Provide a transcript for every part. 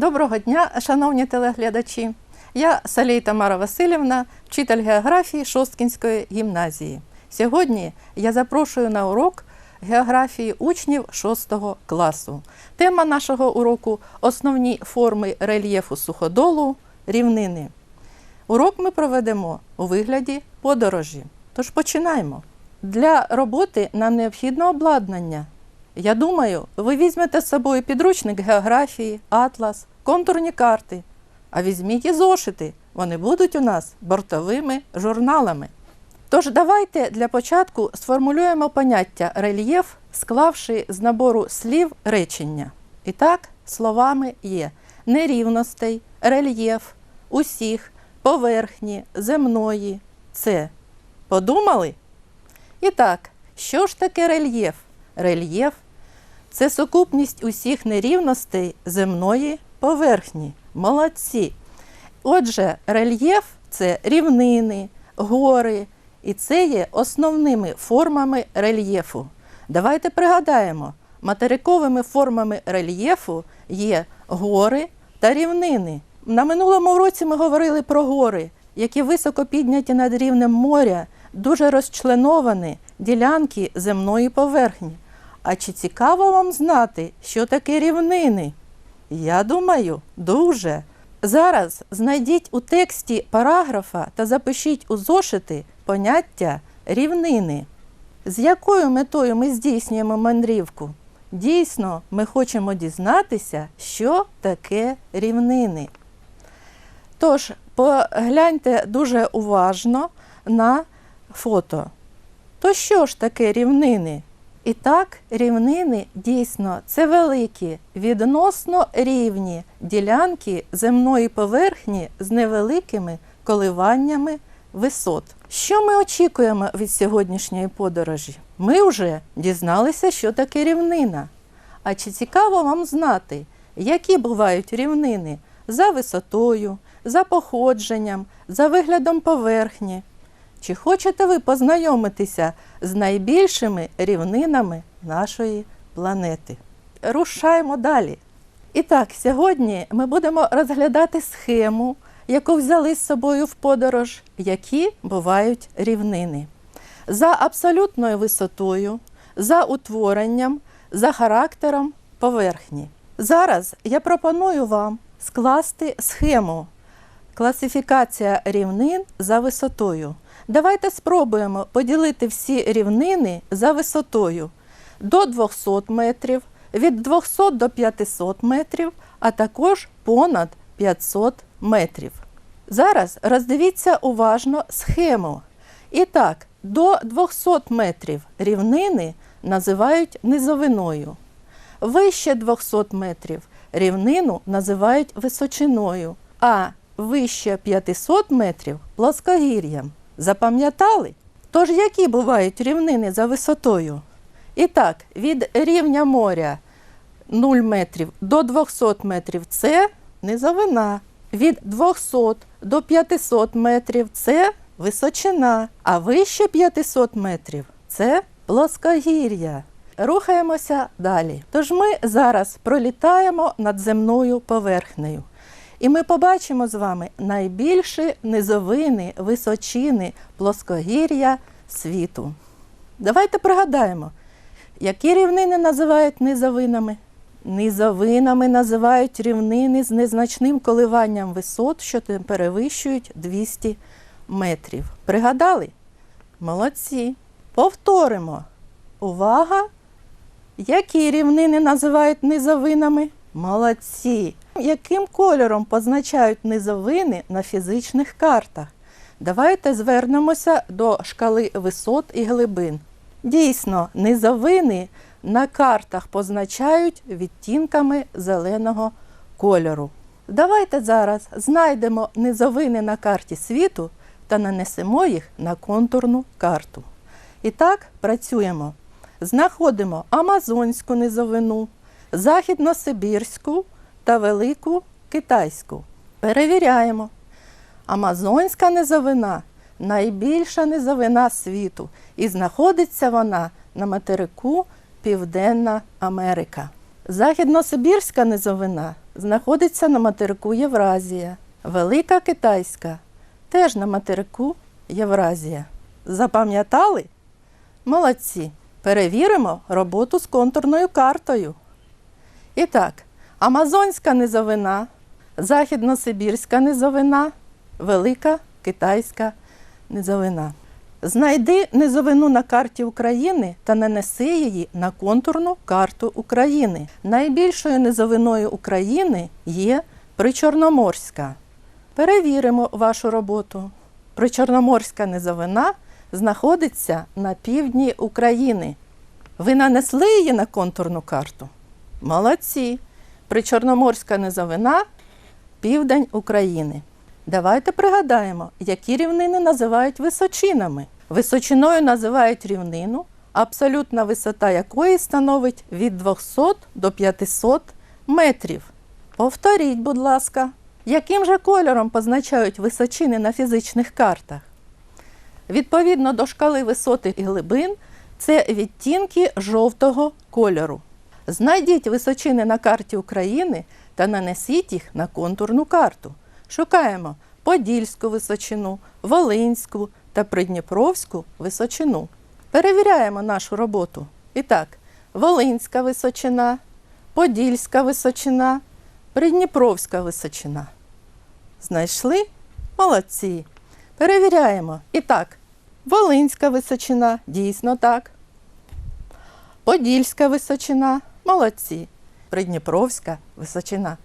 Доброго дня, шановні телеглядачі. Я Салій Тамара Васильівна, вчитель географії Шосткінської гімназії. Сьогодні я запрошую на урок географії учнів 6 класу. Тема нашого уроку основні форми рельєфу суходолу рівнини. Урок ми проведемо у вигляді подорожі. Тож починаємо. Для роботи нам необхідно обладнання. Я думаю, ви візьмете з собою підручник географії, атлас, контурні карти. А візьміть і зошити. Вони будуть у нас бортовими журналами. Тож давайте для початку сформулюємо поняття рельєф, склавши з набору слів речення. І так, словами є нерівностей, рельєф, усіх, поверхні, земної. Це. Подумали? І так, що ж таке рельєф? Рельєф це сукупність усіх нерівностей земної поверхні. Молодці. Отже, рельєф це рівнини, гори, і це є основними формами рельєфу. Давайте пригадаємо, материковими формами рельєфу є гори та рівнини. На минулому році ми говорили про гори, які високо підняті над рівнем моря, дуже розчленовані ділянки земної поверхні. А чи цікаво вам знати, що таке рівнини? Я думаю, дуже. Зараз знайдіть у тексті параграфа та запишіть у зошити поняття рівнини. З якою метою ми здійснюємо мандрівку? Дійсно, ми хочемо дізнатися, що таке рівнини. Тож, погляньте дуже уважно на фото. То що ж таке рівнини? І так, рівнини дійсно це великі, відносно рівні ділянки земної поверхні з невеликими коливаннями висот. Що ми очікуємо від сьогоднішньої подорожі? Ми вже дізналися, що таке рівнина. А чи цікаво вам знати, які бувають рівнини за висотою, за походженням, за виглядом поверхні? Чи хочете ви познайомитися з найбільшими рівнинами нашої планети? Рушаємо далі. І так, сьогодні ми будемо розглядати схему, яку взяли з собою в подорож, які бувають рівнини. За абсолютною висотою, за утворенням, за характером поверхні. Зараз я пропоную вам скласти схему класифікація рівнин за висотою. Давайте спробуємо поділити всі рівнини за висотою до 200 метрів, від 200 до 500 метрів, а також понад 500 метрів. Зараз роздивіться уважно схему. І так, до 200 метрів рівнини називають низовиною. Вище 200 метрів рівнину називають височиною, а вище 500 метрів плоскогір'ям. Запам'ятали? Тож які бувають рівнини за висотою? І так, від рівня моря 0 метрів до 200 метрів це низовина. Від 200 до 500 метрів це височина, а вище 500 метрів це плоскогір'я. Рухаємося далі. Тож ми зараз пролітаємо над земною поверхнею. І ми побачимо з вами найбільші низовини, височини плоскогір'я світу. Давайте пригадаємо, які рівнини називають низовинами. Низовинами називають рівнини з незначним коливанням висот, що перевищують 200 метрів. Пригадали? Молодці. Повторимо. Увага! Які рівнини називають низовинами? Молодці! Яким кольором позначають низовини на фізичних картах? Давайте звернемося до шкали висот і глибин. Дійсно, низовини на картах позначають відтінками зеленого кольору. Давайте зараз знайдемо низовини на карті світу та нанесемо їх на контурну карту. І так працюємо. Знаходимо Амазонську низовину, Західносибірську та Велику Китайську. Перевіряємо. Амазонська низовина найбільша низовина світу, і знаходиться вона на материку Південна Америка. Західносибірська низовина знаходиться на материку Євразія. Велика Китайська теж на материку Євразія. Запам'ятали? Молодці. Перевіримо роботу з контурною картою. І так, Амазонська низовина, Західносибірська низовина, Велика Китайська низовина. Знайди низовину на карті України та нанеси її на контурну карту України. Найбільшою низовиною України є Причорноморська. Перевіримо вашу роботу. Причорноморська низовина знаходиться на півдні України. Ви нанесли її на контурну карту? Молодці. Причорноморська низовина південь України. Давайте пригадаємо, які рівнини називають височинами. Височиною називають рівнину, абсолютна висота якої становить від 200 до 500 метрів. Повторіть, будь ласка, яким же кольором позначають височини на фізичних картах? Відповідно до шкали висоти і глибин, це відтінки жовтого кольору. Знайдіть височини на карті України та нанесіть їх на контурну карту. Шукаємо Подільську височину, Волинську та Придніпровську височину. Перевіряємо нашу роботу. І так, Волинська височина, Подільська височина, Придніпровська височина. Знайшли? Молодці. Перевіряємо. І так, Волинська височина, дійсно так. Подільська височина, молодці. Придніпровська височина.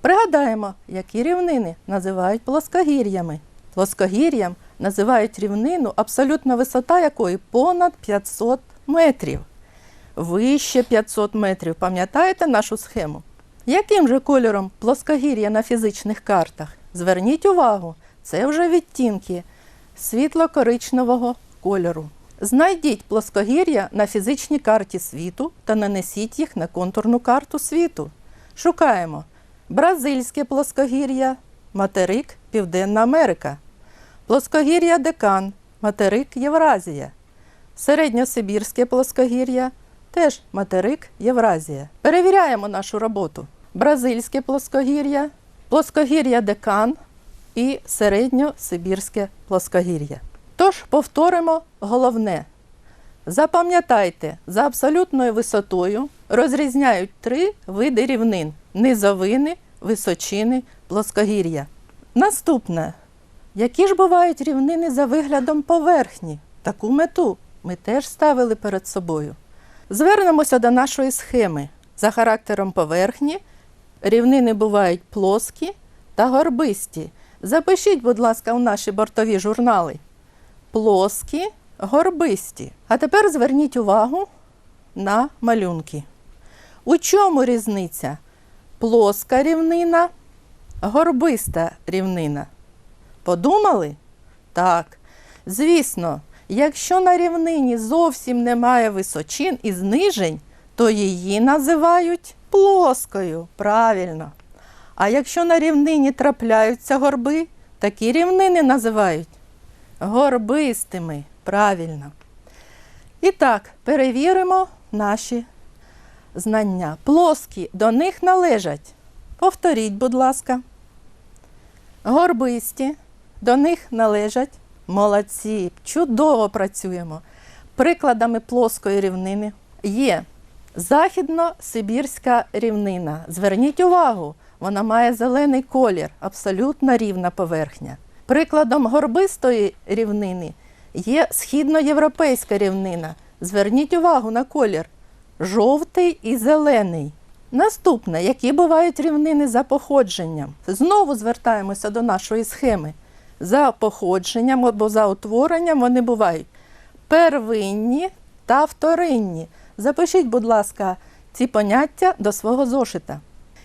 Пригадаємо, які рівнини називають плоскогір'ями. Плоскогір'ям називають рівнину, абсолютна висота якої понад 500 метрів. Вище 500 метрів. Пам'ятаєте нашу схему? Яким же кольором плоскогір'я на фізичних картах? Зверніть увагу, це вже відтінки світло-коричневого кольору. Знайдіть плоскогір'я на фізичній карті світу та нанесіть їх на контурну карту світу. Шукаємо Бразильське плоскогір'я, материк Південна Америка, плоскогір'я Декан, материк Євразія, середньосибірське плоскогір'я, теж материк Євразія. Перевіряємо нашу роботу. Бразильське плоскогір'я, плоскогір'я Декан і середньосибірське плоскогір'я. Тож повторимо головне. Запам'ятайте, за абсолютною висотою розрізняють три види рівнин: низовини, височини, плоскогір'я. Наступне. Які ж бувають рівнини за виглядом поверхні? Таку мету ми теж ставили перед собою. Звернемося до нашої схеми. За характером поверхні рівнини бувають плоскі та горбисті. Запишіть, будь ласка, у наші бортові журнали. Плоскі, горбисті. А тепер зверніть увагу на малюнки. У чому різниця? Плоска рівнина, горбиста рівнина. Подумали? Так. Звісно, якщо на рівнині зовсім немає височин і знижень, то її називають плоскою. Правильно. А якщо на рівнині трапляються горби, такі рівнини називають горбистими. Правильно. І так, перевіримо наші знання. Плоскі до них належать. Повторіть, будь ласка. Горбисті до них належать. Молодці, чудово працюємо. Прикладами плоскої рівнини є західно-сибірська рівнина. Зверніть увагу, вона має зелений колір, абсолютно рівна поверхня. Прикладом горбистої рівнини є східноєвропейська рівнина. Зверніть увагу на колір жовтий і зелений. Наступне, які бувають рівнини за походженням. Знову звертаємося до нашої схеми. За походженням або за утворенням вони бувають первинні та вторинні. Запишіть, будь ласка, ці поняття до свого зошита.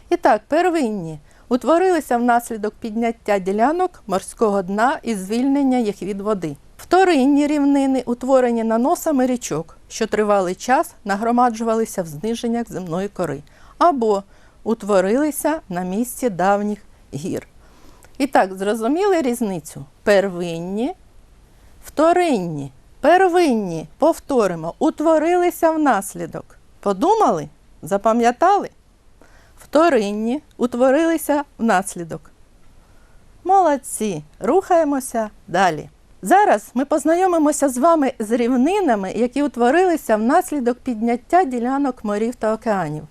І так, первинні утворилися внаслідок підняття ділянок морського дна і звільнення їх від води. Вторинні рівнини утворені наносами річок, що тривалий час нагромаджувалися в зниженнях земної кори, або утворилися на місці давніх гір. І так, зрозуміли різницю? Первинні, вторинні, первинні, повторимо, утворилися внаслідок. Подумали? Запам'ятали? Вторинні утворилися внаслідок. Молодці, рухаємося далі. Зараз ми познайомимося з вами з рівнинами, які утворилися внаслідок підняття ділянок морів та океанів.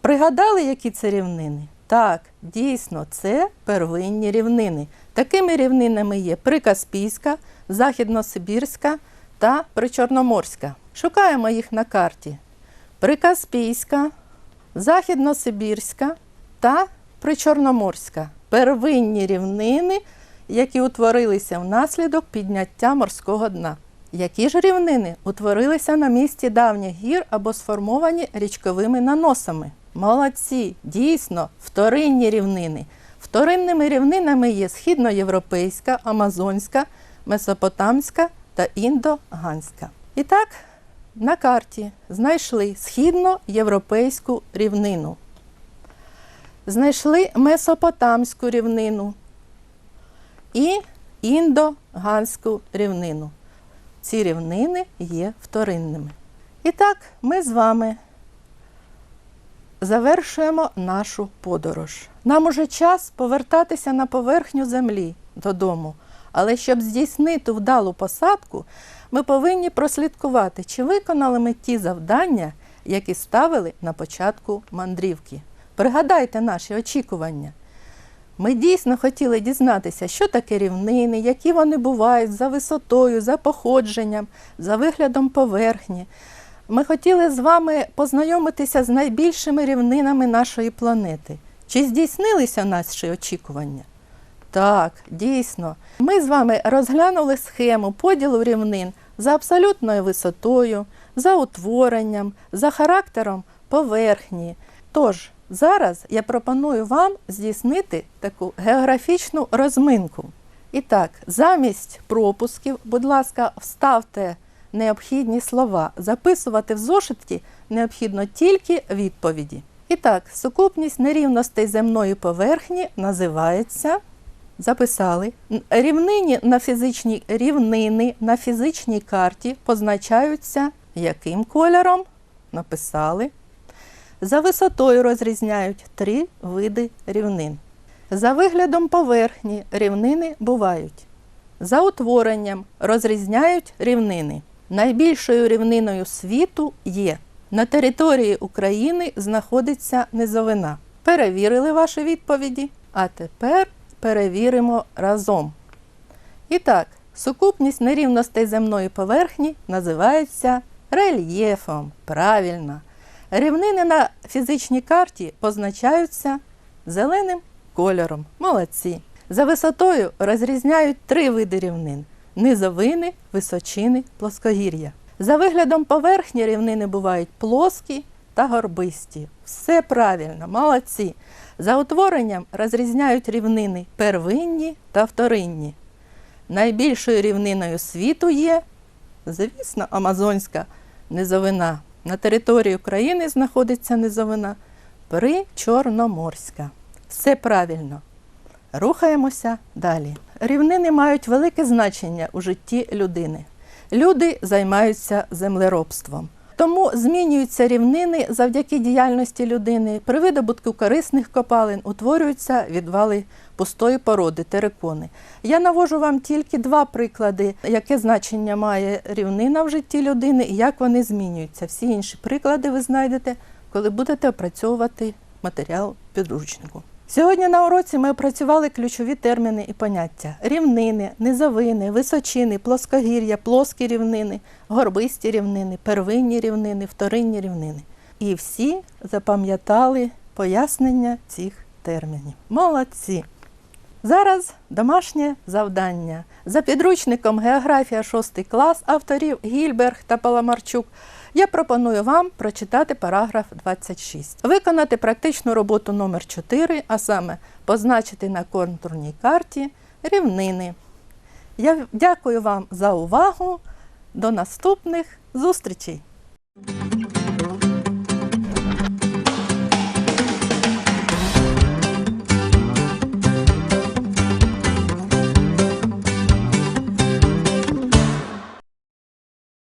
Пригадали, які це рівнини? Так, дійсно, це первинні рівнини. Такими рівнинами є Прикаспійська, Західносибірська та Причорноморська. Шукаємо їх на карті. Прикаспійська, Західносибірська та Причорноморська первинні рівнини, які утворилися внаслідок підняття морського дна. Які ж рівнини утворилися на місці давніх гір або сформовані річковими наносами? Молодці, дійсно, вторинні рівнини. Вторинними рівнинами є східноєвропейська, амазонська, месопотамська та індоганська. І так, на карті знайшли східноєвропейську рівнину. Знайшли месопотамську рівнину і індоганську рівнину. Ці рівнини є вторинними. І так, ми з вами завершуємо нашу подорож. Нам уже час повертатися на поверхню землі додому. Але щоб здійснити вдалу посадку, ми повинні прослідкувати, чи виконали ми ті завдання, які ставили на початку мандрівки. Пригадайте наші очікування. Ми дійсно хотіли дізнатися, що таке рівнини, які вони бувають за висотою, за походженням, за виглядом поверхні. Ми хотіли з вами познайомитися з найбільшими рівнинами нашої планети. Чи здійснилися наші очікування? Так, дійсно. Ми з вами розглянули схему поділу рівнин за абсолютною висотою, за утворенням, за характером поверхні. Тож, зараз я пропоную вам здійснити таку географічну розминку. І так, замість пропусків, будь ласка, вставте необхідні слова. Записувати в зошитки необхідно тільки відповіді. І так, сукупність нерівностей земної поверхні називається. Записали. Рівнині на фізичній рівнини на фізичній карті позначаються яким кольором? Написали. За висотою розрізняють три види рівнин. За виглядом поверхні рівнини бувають. За утворенням розрізняють рівнини. Найбільшою рівниною світу є. На території України знаходиться низовина. Перевірили ваші відповіді. А тепер перевіримо разом. І так, сукупність нерівностей земної поверхні називається рельєфом. Правильно. Рівнини на фізичній карті позначаються зеленим кольором. Молодці. За висотою розрізняють три види рівнин: низовини, височини, плоскогір'я. За виглядом поверхні рівнини бувають плоскі та горбисті. Все правильно, молодці. За утворенням розрізняють рівнини первинні та вторинні. Найбільшою рівниною світу є, звісно, Амазонська низовина. На території України знаходиться низовина Причорноморська. Все правильно. Рухаємося далі. Рівнини мають велике значення у житті людини. Люди займаються землеробством. Тому змінюються рівнини завдяки діяльності людини. При видобутку корисних копалин утворюються відвали пустої породи, терикони. Я навожу вам тільки два приклади, яке значення має рівнина в житті людини і як вони змінюються. Всі інші приклади ви знайдете, коли будете опрацьовувати матеріал підручнику. Сьогодні на уроці ми опрацювали ключові терміни і поняття: рівнини, низовини, височини, плоскогір'я, плоскі рівнини, горбисті рівнини, первинні рівнини, вторинні рівнини. І всі запам'ятали пояснення цих термінів. Молодці! Зараз домашнє завдання. За підручником Географія 6 клас авторів Гільберг та Паламарчук я пропоную вам прочитати параграф 26. Виконати практичну роботу номер 4, а саме позначити на контурній карті рівнини. Я дякую вам за увагу. До наступних зустрічей!